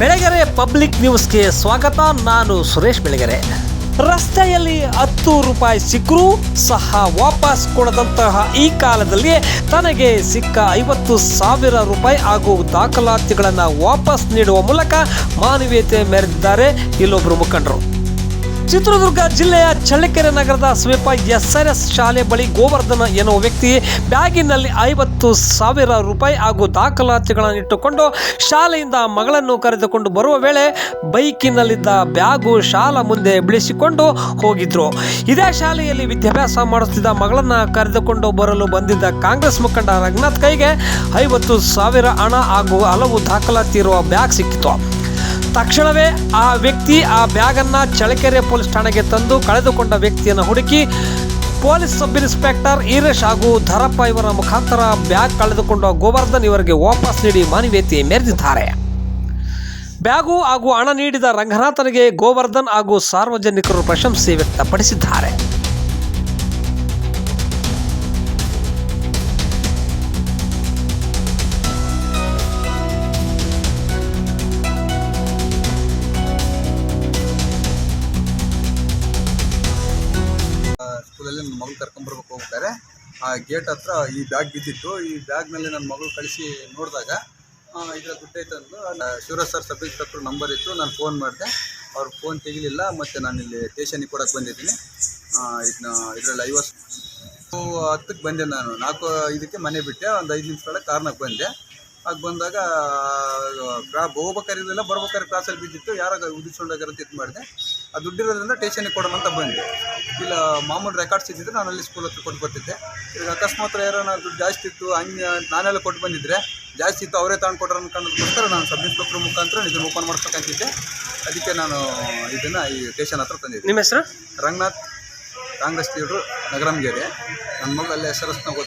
Belagere public ನ್ಯೂಸ್ಗೆ ಸ್ವಾಗತ. ನಾನು ಸುರೇಶ್ ಬೆಳಗೆರೆ. ರಸ್ತೆಯಲ್ಲಿ ಹತ್ತು ರೂಪಾಯಿ ಸಿಕ್ಕರೂ ಸಹ ವಾಪಸ್ ಕೊಡದಂತಹ ಈ ಕಾಲದಲ್ಲಿ ತನಗೆ ಸಿಕ್ಕ ಐವತ್ತು ಸಾವಿರ ರೂಪಾಯಿ ಹಾಗೂ ದಾಖಲಾತಿಗಳನ್ನು ವಾಪಸ್ ನೀಡುವ ಮೂಲಕ ಮಾನವೀಯತೆ ಮೆರೆದಿದ್ದಾರೆ ಇಲ್ಲೊಬ್ಬರು ಮುಖಂಡರು. ಚಿತ್ರದುರ್ಗ ಜಿಲ್ಲೆಯ ಚಳ್ಳಕೆರೆ ನಗರದ ಸಮೀಪ ಎಸ್ ಶಾಲೆ ಬಳಿ ಗೋವರ್ಧನ ಎನ್ನುವ ವ್ಯಕ್ತಿ ಬ್ಯಾಗಿನಲ್ಲಿ ಐವತ್ತು ಸಾವಿರ ರೂಪಾಯಿ ಹಾಗೂ ದಾಖಲಾತಿಗಳನ್ನು ಇಟ್ಟುಕೊಂಡು ಶಾಲೆಯಿಂದ ಮಗಳನ್ನು ಕರೆದುಕೊಂಡು ಬರುವ ವೇಳೆ ಬೈಕಿನಲ್ಲಿದ್ದ ಬ್ಯಾಗು ಶಾಲಾ ಮುಂದೆ ಬಿಳಿಸಿಕೊಂಡು ಹೋಗಿದ್ರು. ಇದೇ ಶಾಲೆಯಲ್ಲಿ ವಿದ್ಯಾಭ್ಯಾಸ ಮಾಡುತ್ತಿದ್ದ ಮಗಳನ್ನು ಕರೆದುಕೊಂಡು ಬರಲು ಬಂದಿದ್ದ ಕಾಂಗ್ರೆಸ್ ಮುಖಂಡ ರಂಗನಾಥ್ ಕೈಗೆ ಐವತ್ತು ಸಾವಿರ ಹಣ ಹಾಗೂ ಹಲವು ದಾಖಲಾತಿ ಇರುವ ಬ್ಯಾಗ್ ಸಿಕ್ಕಿತು ತಕ್ಷಣವೇ ಆ ವ್ಯಕ್ತಿ ಆ ಬ್ಯಾಗನ್ನು ಚಳ್ಳಕೆರೆ ಪೊಲೀಸ್ ಠಾಣೆಗೆ ತಂದು ಕಳೆದುಕೊಂಡ ವ್ಯಕ್ತಿಯನ್ನು ಹುಡುಕಿ ಪೊಲೀಸ್ ಸಬ್ ಇನ್ಸ್ಪೆಕ್ಟರ್ ಈರೇಶ್ ಹಾಗೂ ಧರಪ್ಪ ಇವರ ಮುಖಾಂತರ ಬ್ಯಾಗ್ ಕಳೆದುಕೊಂಡ ಗೋವರ್ಧನ್ ಇವರಿಗೆ ವಾಪಸ್ ನೀಡಿ ಮಾನವೀಯತೆ ಮೆರೆದಿದ್ದಾರೆ. ಬ್ಯಾಗು ಹಾಗೂ ಹಣ ನೀಡಿದ ರಂಗನಾಥನಿಗೆ ಗೋವರ್ಧನ್ ಹಾಗೂ ಸಾರ್ವಜನಿಕರು ಪ್ರಶಂಸೆ ವ್ಯಕ್ತಪಡಿಸಿದ್ದಾರೆ. ಸ್ಕೂಲಲ್ಲಿ ನನ್ನ ಮಗಳು ಕರ್ಕೊಂಬರ್ಬೇಕು ಹೋಗ್ತಾರೆ. ಆ ಗೇಟ್ ಹತ್ರ ಈ ಬ್ಯಾಗ್ ಬಿದ್ದಿತ್ತು. ಈ ಬ್ಯಾಗ್ನಲ್ಲಿ ನನ್ನ ಮಗಳು ಕಳಿಸಿ ನೋಡಿದಾಗ ಇದರ ದುಡ್ಡೈತೆ ಅಂದು Shivaraj sir sub inspector number ಇತ್ತು. ನಾನು ಫೋನ್ ಮಾಡಿದೆ. ಅವ್ರು ಫೋನ್ ತೆಗಿಲಿಲ್ಲ, ಮತ್ತು ನಾನು ಇಲ್ಲಿ ಸ್ಟೇಷನಿಗೆ ಕೊಡಕ್ಕೆ ಬಂದಿದ್ದೀನಿ. ಇದನ್ನ ಇದರಲ್ಲಿ ಐವತ್ತು ಹತ್ತಕ್ಕೆ ಬಂದೆ ನಾನು. ನಾಲ್ಕು ಇದಕ್ಕೆ ಮನೆ ಬಿಟ್ಟೆ. ಒಂದು ಐದು ನಿಮಿಷದೊಳಗೆ ಕಾರ್ನಾಗ ಬಂದೆ. ಆಗ ಬಂದಾಗ ಕ್ರಾ ಹೋಗ್ಬೇಕಾರಿರಲಿಲ್ಲ ಬರ್ಬೇಕಾದ್ರೆ ಕ್ಲಾಸಲ್ಲಿ ಬಿದ್ದಿತ್ತು. ಯಾರಾಗ ಉದಿಸ್ಕೊಂಡೋಗ್ಯಾರ ಇದು ಮಾಡಿದೆ. ಆ ದುಡ್ಡಿರೋದ್ರಿಂದ ಟೇಷನಿಗೆ ಕೊಡೋಣ ಅಂತ ಬಂದೆ. ಇಲ್ಲ ಮಾಮೂಲು ರೆಕಾರ್ಡ್ಸ್ ಇದ್ದಿದ್ರೆ ನಾನು ಅಲ್ಲಿ ಸ್ಕೂಲ್ ಹತ್ರ ಕೊಟ್ಟು ಬರ್ತಿದ್ದೆ. ಈಗ ಅಕಸ್ಮಾತ್ ಯಾರನ್ನ ದುಡ್ಡು ಜಾಸ್ತಿ ಇತ್ತು ಹಂಗೆ ನಾನೆಲ್ಲ ಕೊಟ್ಟು ಬಂದಿದ್ದರೆ ಜಾಸ್ತಿ ಇತ್ತು ಅವರೇ ತಗೊಂಡು ಕೊಟ್ಟರು ಅನ್ಕೊಂಡ್ರೆ ನಾನು ಸಬ್ ಇನ್ಸ್ಪೆಕ್ಟ್ರ್ ಮುಖಾಂತರ ಇದನ್ನು ಓಪನ್ ಮಾಡ್ಬೇಕಂತಿದ್ದೆ ಅದಕ್ಕೆ ನಾನು ಇದನ್ನು ಈ ಟೇಷನ್ ಹತ್ರ ತಂದಿದ್ದೆ. ನಿಮ್ಮ ಹೆಸರು? ರಂಗನಾಥ್ ಕಾಂಗ್ರೆಸ್ ಲೀಡ್ರು ನಗರಂಗೇರಿ. ನನ್ನ ಮಗ ಅಲ್ಲೇ ಎಸ್ನಾಗ